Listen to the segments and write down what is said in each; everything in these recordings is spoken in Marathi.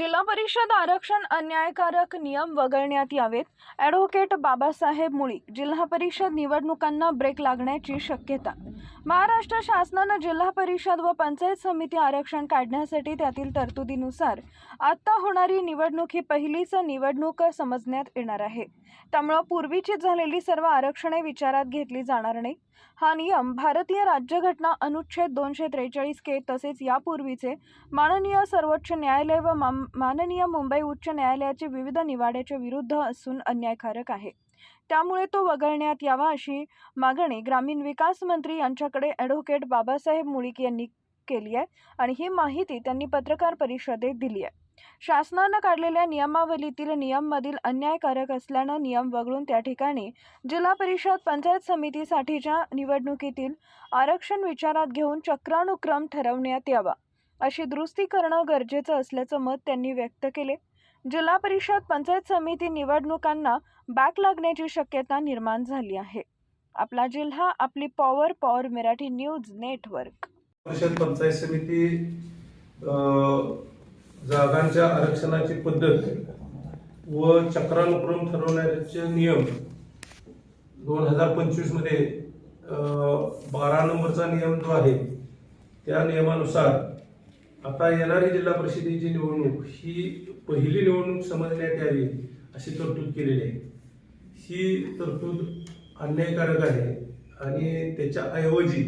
जिल्हा परिषद आरक्षण अन्यायकारक नियम वगळण्यात यावेत. ॲडव्होकेट बाबासाहेब मुळी जिल्हा परिषद निवडणुकांना ब्रेक लागण्याची शक्यता. महाराष्ट्र शासनानं जिल्हा परिषद व पंचायत समिती आरक्षण काढण्यासाठी त्यातील तरतुदीनुसार आत्ता होणारी निवडणूक ही पहिलीच निवडणूक समजण्यात येणार आहे. त्यामुळं पूर्वीची झालेली सर्व आरक्षणे विचारात घेतली जाणार नाही. हा नियम भारतीय राज्यघटना अनुच्छेद दोनशे त्रेचाळीस के तसेच यापूर्वीचे माननीय सर्वोच्च न्यायालय व माननीय मुंबई उच्च न्यायालयाचे विविध निवाड्याच्या विरुद्ध असून अन्यायकारक आहे. त्यामुळे तो वगळण्यात यावा अशी मागणी ग्रामीण विकास मंत्री यांच्याकडे ॲडव्होकेट बाबासाहेब मुळीक यांनी केली आहे आणि ही माहिती त्यांनी पत्रकार परिषदेत दिली आहे. शासनानं काढलेल्या नियमावलीतील नियममधील अन्यायकारक असल्यानं नियम वगळून त्या ठिकाणी जिल्हा परिषद पंचायत समितीसाठीच्या निवडणुकीतील आरक्षण विचारात घेऊन चक्रानुक्रम ठरवण्यात यावा अशी दुरुस्ती करणं गरजेचं असल्याचं मत त्यांनी व्यक्त केले. जिल्हा परिषद पंचायत समिती निवडणुकांना बॅक लागण्याची शक्यता निर्माण झाली आहे. आपला जिल्हा आपली power power Marathi news network. परिषद पंचायत समिती जागांच्या आरक्षणाची पद्धत व चक्रानुक्रम ठरवण्याचे नियम दोन हजार पंचवीसमध्ये बारा नंबरचा नियम जो आहे त्या नियमानुसार आता येणारी जिल्हा परिषदेची निवडणूक ही पहिली निवडणूक समजण्यात यावी अशी तरतूद केलेली आहे. ही तरतूद अन्यायकारक आहे आणि त्याच्या ऐवजी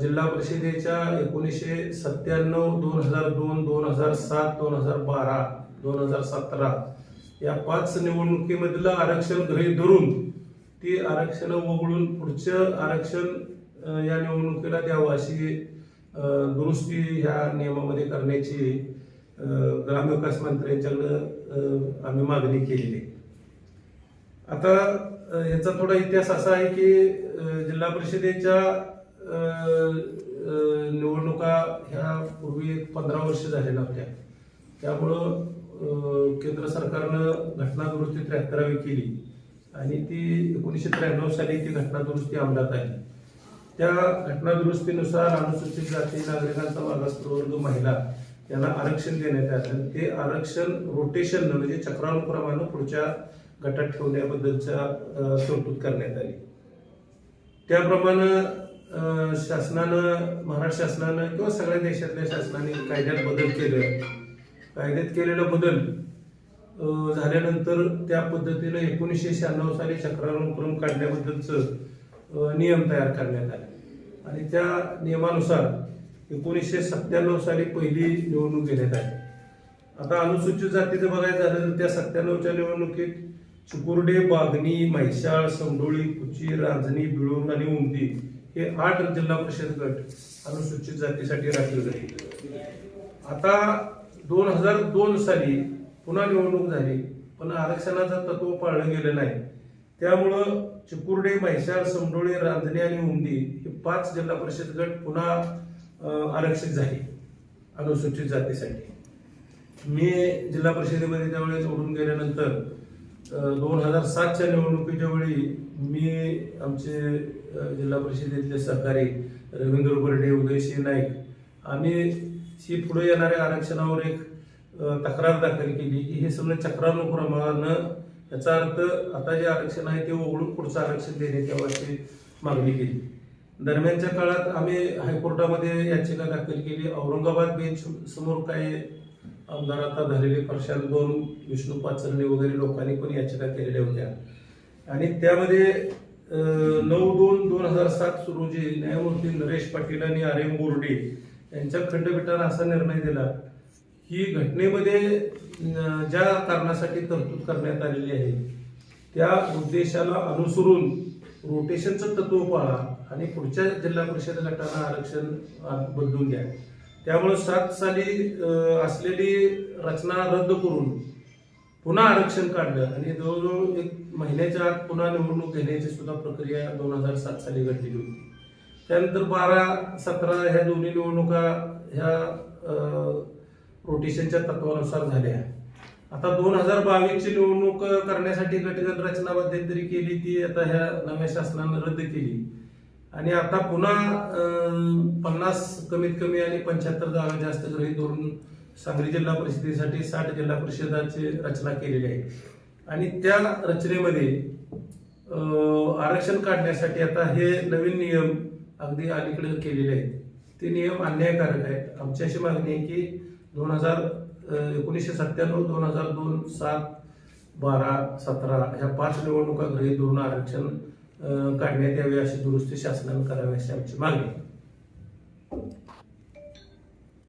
जिल्हा परिषदेच्या एकोणीसशे सत्त्याण्णव दोन हजार दोन दोन हजार सात दोन हजार बारा दोन हजार सतरा या पाच निवडणुकीमधलं आरक्षण गृहीत धरून ती आरक्षण वगळून पुढचं आरक्षण या निवडणुकीला द्यावं अशी दुरुस्ती ह्या नियमामध्ये करण्याची ग्रामविकास मंत्र्यांच्याकडं आम्ही मागणी केलेली. आता याचा थोडा इतिहास असा आहे की जिल्हा परिषदेच्या निवडणुका ह्या पूर्वी एक पंधरा वर्ष झालेल्या होत्या. त्यामुळं केंद्र सरकारनं घटना दुरुस्ती त्र्याहत्तरावी केली आणि ती एकोणीसशे त्र्याण्णव साली ती घटना दुरुस्ती अंमलात आली. त्या घटना दुरुस्तीनुसार अनुसूचित जाती नागरिकांचा मागास प्रवर्ग महिला यांना आरक्षण देण्यात आलं आणि ते आरक्षण रोटेशन म्हणजे चक्रानुक्रमानं पुढच्या गटात ठेवण्याबद्दलच्या तरतूद करण्यात आली. त्याप्रमाणे शासनानं महाराष्ट्र शासनानं किंवा सगळ्या देशातल्या शासनाने कायद्यात बदल केलं. कायद्यात केलेला बदल झाल्यानंतर त्या पद्धतीनं एकोणीसशे शहाण्णव साली चक्रानुक्रम काढण्याबद्दलचं नियम तयार करण्यात आले. आणि त्या नियमानुसार एकोणीसशे सत्त्याण्णव साली पहिली निवडणूक घेण्यात आली. आता अनुसूचित जातीचं बघायचं झालं तर त्या सत्त्याण्णवच्या निवडणुकीत चुकुर्डे बागणी म्हैसाळ समडोळी कुची रांजणी बिळूण आणि उमदी हे आठ जिल्हा परिषद गट अनुसूचित जातीसाठी राखले जाते आता दोन हजार दोन साली पुन्हा निवडणूक झाली पण आरक्षणाचं तत्व पाळलं गेलं नाही. त्यामुळं चिकुर्डे म्हैसाळ समडोळे रांजणी आणि उमदी हे पाच जिल्हा परिषद गट पुन्हा आरक्षित झाले अनुसूचित जातीसाठी. मी जिल्हा परिषदेमध्ये त्यावेळेस निवडून गेल्यानंतर दोन हजार सातच्या निवडणुकीच्या वेळी मी आमचे जिल्हा परिषदेतले सहकारी रवींद्र बर्डे उदयसिंह नाईक आम्ही ही पुढे येणाऱ्या आरक्षणावर एक तक्रार दाखल केली की हे सगळं चक्रानुक्रमानं याचा अर्थ आता जे आरक्षण आहे ते उघडून पुढचं आरक्षण देण्यात यावं अशी मागणी केली. दरम्यानच्या काळात आम्ही हायकोर्टामध्ये याचिका दाखल केली. औरंगाबाद बेंच समोर काही आमदार आता झालेले प्रशांत दोन विष्णू पाचरणे वगैरे लोकांनी पण याचिका केलेल्या होत्या. आणि त्यामध्ये नऊ दोन दोन हजार सात रोजी न्यायमूर्ती नरेश पाटील आणि आर एम बोर्डे यांच्या खंडपीठानं असा निर्णय दिला ही घटनेमध्ये ज्या कारणासाठी तरतूद करण्यात आलेली आहे त्या उद्देशाला अनुसरून रोटेशनचं तत्व पाळा आणि पुढच्या जिल्हा परिषद गटांना आरक्षण बदलून द्या. त्यामुळे सात साली असलेली रचना रद्द करून पुन्हा आरक्षण काढलं आणि जवळजवळ एक महिन्याच्या आत पुन्हा निवडणूक घेण्याची सुद्धा प्रक्रिया दोन हजार सात साली घडलेली होती. त्यानंतर बारा सतरा ह्या दोन्ही निवडणुका ह्या रोटेशनच्या तत्वानुसार झाल्या. आता दोन हजार बावीसची निवडणूक करण्यासाठी गटगट रचना मध्यंतरी केली ती आता ह्या नव्या शासनानं रद्द केली. आणि आता पुन्हा पन्नास कमीत कमी आणि पंच्याहत्तर जागा जास्त गृहीत धरून सांगली जिल्हा परिषदेसाठी साठ जिल्हा परिषदाची रचना केलेली आहे. आणि त्या रचनेमध्ये आरक्षण काढण्यासाठी आता हे नवीन नियम अगदी अलीकडे केलेले आहेत. ते नियम अन्यायकारक आहेत. आमची अशी मागणी आहे की दोन हजार एकोणीसशे सत्त्याण्णव दोन हजार दोन सात बारा सतरा ह्या पाच निवडणुका गृहीत धरून आरक्षण काढण्यात यावे अशी दुरुस्ती शासनानं करावी अशी आमची मागणी आहे.